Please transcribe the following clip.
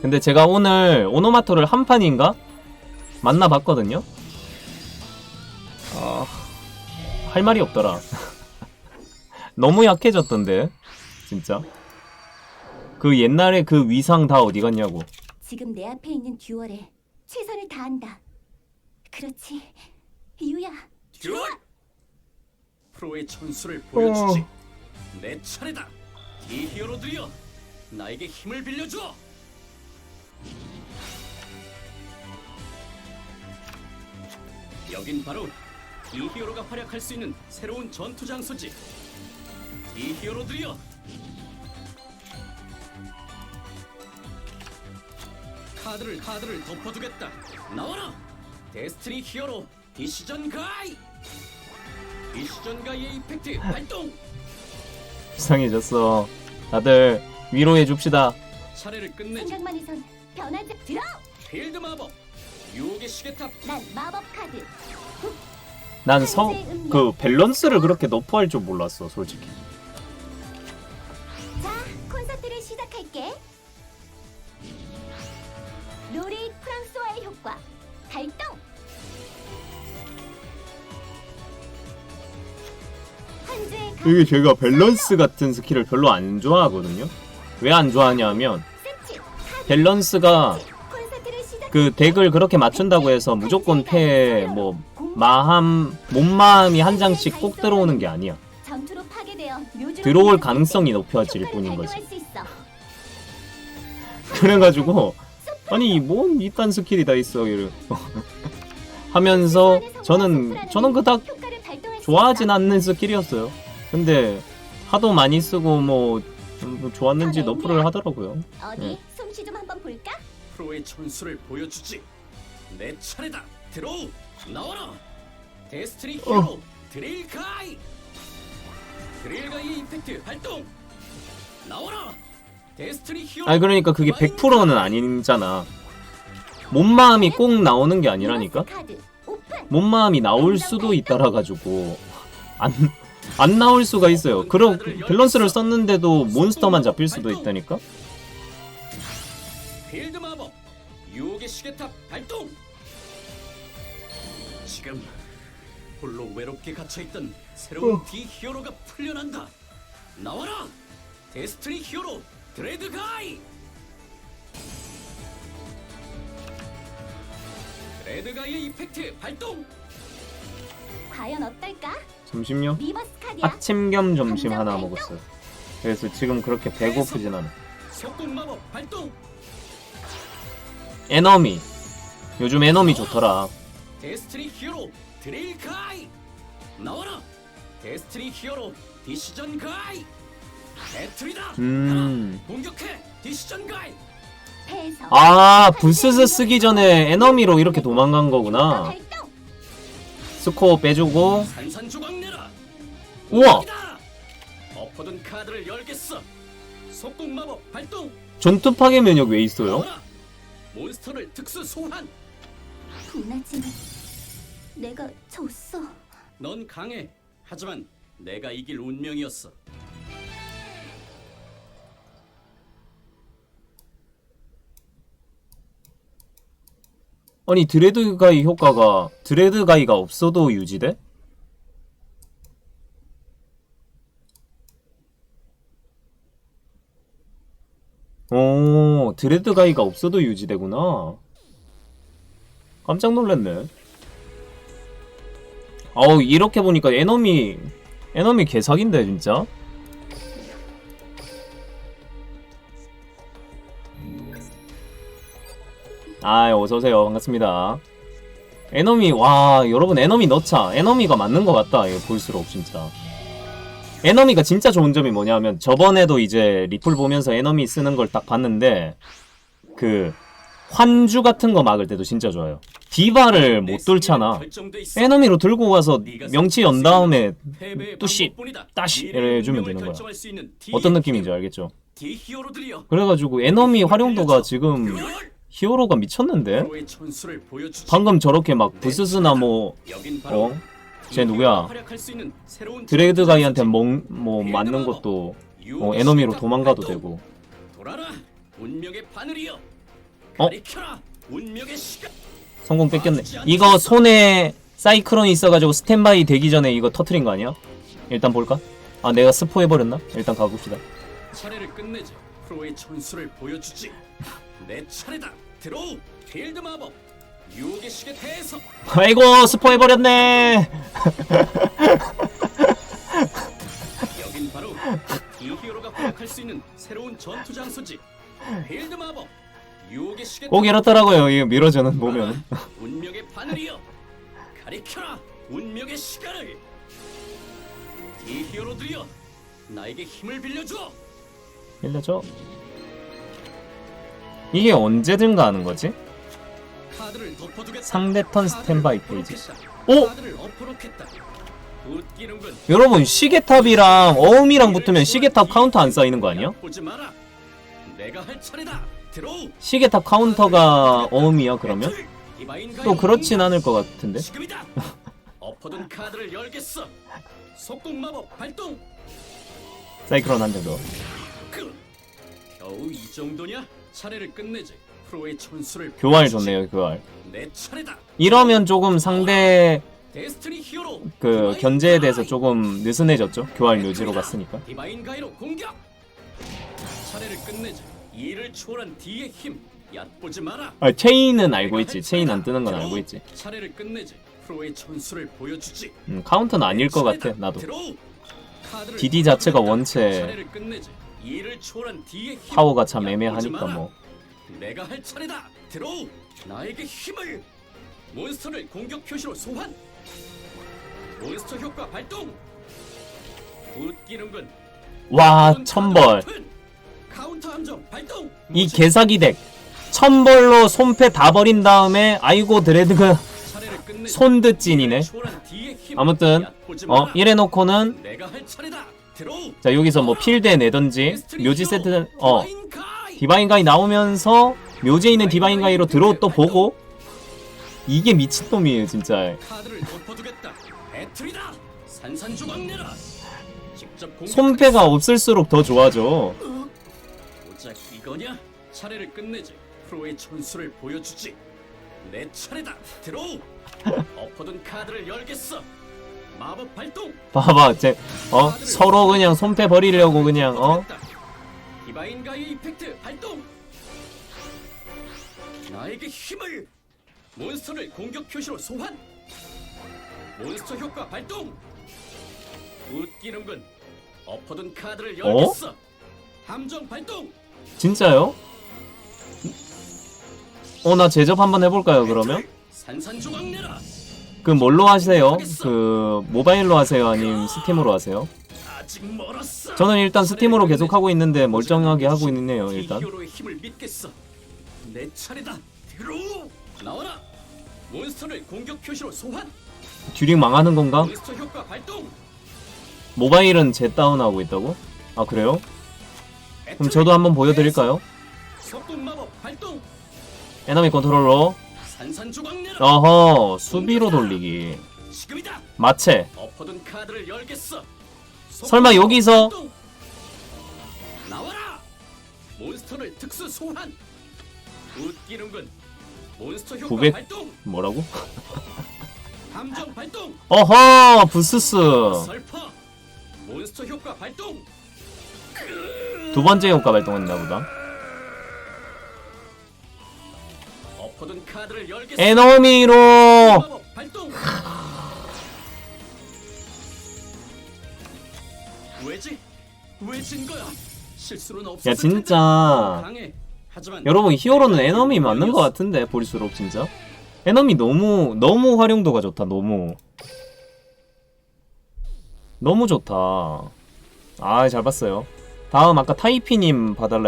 근데 제가 오늘 오노마토를 한 판인가 만나봤거든요. 아, 할 말이 없더라. 너무 약해졌던데, 진짜. 그 옛날에 그 위상 다 어디 갔냐고. 지금 내 앞에 있는 듀얼에 최선을 다한다. 그렇지, 유야. 듀얼! 프로의 천수를 보여주지. 내 차례다. 이 히어로들이여, 나에게 힘을 빌려줘. 여긴 바로 이 히어로가 활약할 수 있는 새로운 전투 장소지. 이 히어로들이여. 카드를 카드를 덮어두겠다. 나와라. 데스티니 히어로 디시전 가이. 디시전 가이의 이펙트 발동. 이상해졌어. 다들 위로해 줍시다. 차례를 끝내지. 생각만 해선 변하지. 들어. 필드 마법. 유혹의 시계탑. 난 마법 카드. 난 성, 그 밸런스를 그렇게 높여 할줄 몰랐어, 솔직히. 자, 콘서트를 시작할게. 로리 프랑스와의 효과 발동. 이게 제가 밸런스 같은 스킬을 별로 안 좋아하거든요. 왜 안 좋아하냐면 밸런스가. 그 덱을 그렇게 맞춘다고 해서 무조건 패, 뭐 마함, 몸마음이 한 장씩 꼭 들어오는 게 아니야. 들어올 가능성이 높아질 뿐인 거지. 그래가지고 아니 뭔 이딴 스킬이 다 있어 이러 하면서 저는 저는 그닥 좋아하진. 않는 스킬이었어요. 근데 하도 많이 쓰고 뭐, 뭐 좋았는지 너프를 하더라고요. 네. 볼까? 프로의 천수를 보여주지. 내 차례다. 들어오. 나와라. 데스티니 히어로 드릴 가이. 드릴 가이의 이펙트 발동. 나와라. 데스티니 히어로. 아니 그러니까 그게 100%는 아니잖아. 몸마음이 꼭 나오는 게 아니라니까. 리버스 카드 오픈. 몸마음이 나올 수도 있다라 가지고 안, 안 나올 수가 있어요. 그럼 밸런스를 썼는데도 몬스터만 잡힐 수도 있다니까. 필드 마법. 유혹의 시계탑 발동. 지금 홀로 외롭게 갇혀있던 새로운 디 히어로가 풀려난다. 나와라. 데스티니 히어로 드레드 가이. 드레드 가이의 이펙트 발동. 과연 어떨까? 리버스 카드야. 아침 겸 점심 하나 먹었어요. 그래서 지금 그렇게 배고프진 않아. 속공 마법 발동. 에너미. 요즘 에너미 좋더라. 데스티니 히어로 드레일 가이. 나와라. 데스티니 히어로 디시전 가이. 배틀이다. 음. 공격해. 디시전 가이. 아, 부스스 쓰기 전에 에너미로 이렇게 도망간 거구나. 스코어 빼주고. 산산조각 내라. 우와! 엎어둔 카드를 열겠어. 속공 마법 발동. 전투 파괴 면역 왜 있어요? 나와라. 몬스터를 특수 소환. 분하지만 내가 졌어. 넌 강해. 하지만 내가 이길 운명이었어. 아니 드레드 가이 효과가 드레드 가이가 없어도 유지돼? 오 드레드 가이가 없어도 유지되구나. 깜짝 놀랐네. 아우 이렇게 보니까 에너미 에너미 개사기인데 진짜? 아 어서오세요. 반갑습니다. 에너미 와 여러분 에너미 넣자. 에너미가 맞는 것 같다. 이거 볼수록 진짜 에너미가 진짜 좋은 점이 뭐냐면 저번에도 이제 리플 보면서 에너미 쓰는 걸 딱 봤는데 그 환주 같은 거 막을 때도 진짜 좋아요 디바를 못 뚫잖아 있어. 에너미로 들고 가서 명치 연수 다음에 뚜시. 따시 이래주면 되는 거야. 어떤 느낌인지 알겠죠. 그래가지고 에너미 활용도가 지금 히어로가 미쳤는데. 방금 저렇게 막 부스스나 뭐 어? 쟤 누구야? 드레이드 가이한테 전투 뭐, 뭐 맞는 것도. 어, 에너미로 도망가도 되고 어? 성공 뺏겼네. 이거 손에 사이클론이 있어가지고 스탠바이 되기 전에 이거 터트린 거 아니야? 일단 볼까? 아 내가 스포 해버렸나? 일단 가봅시다. 차례를 끝내지 프로의 천수를 보여주지 내 차례다 들어오 필드 마법 유혹의 시계 대에서 아이고 스포 해버렸네. 여긴 바로 이 히어로가 활약할 수 있는 새로운 전투 장소지 필드 마법 유혹의 시계 꼭 이렇더라고요. 이거 밀어주는 보면. 운명의 바늘이여 가리켜라 운명의 시간을 이 히어로들이여 나에게 힘을 빌려줘 빌려줘. 이게 언제든 가는 거지? 상대 턴 스탠바이 페이지. 오! 여러분 시계탑이랑 어음이랑 붙으면 시계탑 카운터 안 쌓이는 거 아니야? 시계탑 카운터가 어음이야 그러면? 또 그렇진! 않을 것 같은데? 사이클론 한 장 더. 그 겨우 이 정도냐 차례를 끝내지 교활 보여주지. 좋네요 차례다 이러면 조금 상대 그 견제에 대해서. 조금 느슨해졌죠. 교활 묘지로 갔으니까. 아 체인은 알고 있지. 체인 안 뜨는 건 알고 있지. 음, 카운터는 아닐 것 같아. 나도. DD 자체가. 원체 파워가 참 애매하니까. 뭐. 내가 할 차례다. 들어오. 나에게 힘을. 몬스터를 공격 표시로 소환. 몬스터 효과 발동. 웃기는군. 와 천벌. 카운터 함정 발동. 이 개사기 덱. 천벌로 손패 다 버린 다음에 아이고 드레드가. 손드찐이네. 아무튼 어. 이래놓고는. 자 여기서 뭐 필드에 내던지 묘지. 세트 어 디바인 가이. 나오면서 묘지에 있는 디바인 가이로 들어 또 보고 이게 미친놈이에요 진짜. 손패가 없을수록 더 좋아져 고작 이거냐? 차례를 끝내지. 프로의 천수를 보여주지. 내 차례다. 들어오. 엎어둔 카드를 열겠어. 마법 발동. 봐봐 쟤어 서로 그냥 손패 버리려고 그냥 어 디바인 가이 이펙트 발동. 나에게 힘을. 몬스터를 공격 표시로 소환. 몬스터 효과 발동. 웃기는군. 엎어둔 카드를 열겠어. 함정 발동. 진짜요? 어 나 제접 한번 해볼까요 그러면? 산산조각 내라. 그 뭘로 하세요? 그 모바일로 하세요 아님 스팀으로 하세요? 저는 일단 스팀으로 계속 하고 있는데 멀쩡하게 하고 있네요 일단 히어로의 힘을 믿겠어. 내 차례다. 들어오. 나와라. 몬스터를 공격 표시로 소환. 듀링 망하는 건가? 몬스터 효과 발동. 모바일은 제 다운하고 있다고? 아 그래요? 그럼 저도 한번 보여드릴까요? 속공 마법 발동. 에너미 컨트롤러 산산조각 내라. 어허 수비로 돌리기 지금이다. 마체 엎어둔 카드를 열겠어. 설마 여기서-. 나와라. 몬스터를 특수 소환. 웃기는군. 몬스터 효과 900 발동. 뭐라고? 함정 발동. 어허 부스스 설파. 몬스터 효과 발동. 두 번째 효과 발동했나 보다 엎어둔 카드를 열겠어. 에너미로 마법 발동. 왜지? 왜진 거야? 실수는 없었을 야 텐데. 진짜 강해. 하지만 여러분 히어로는 에너미 맞는 것 같은데 볼수록 진짜 에너미 너무 너무 활용도가 좋다 너무 너무 좋다 아 잘 봤어요 다음 아까 타이피님 봐달라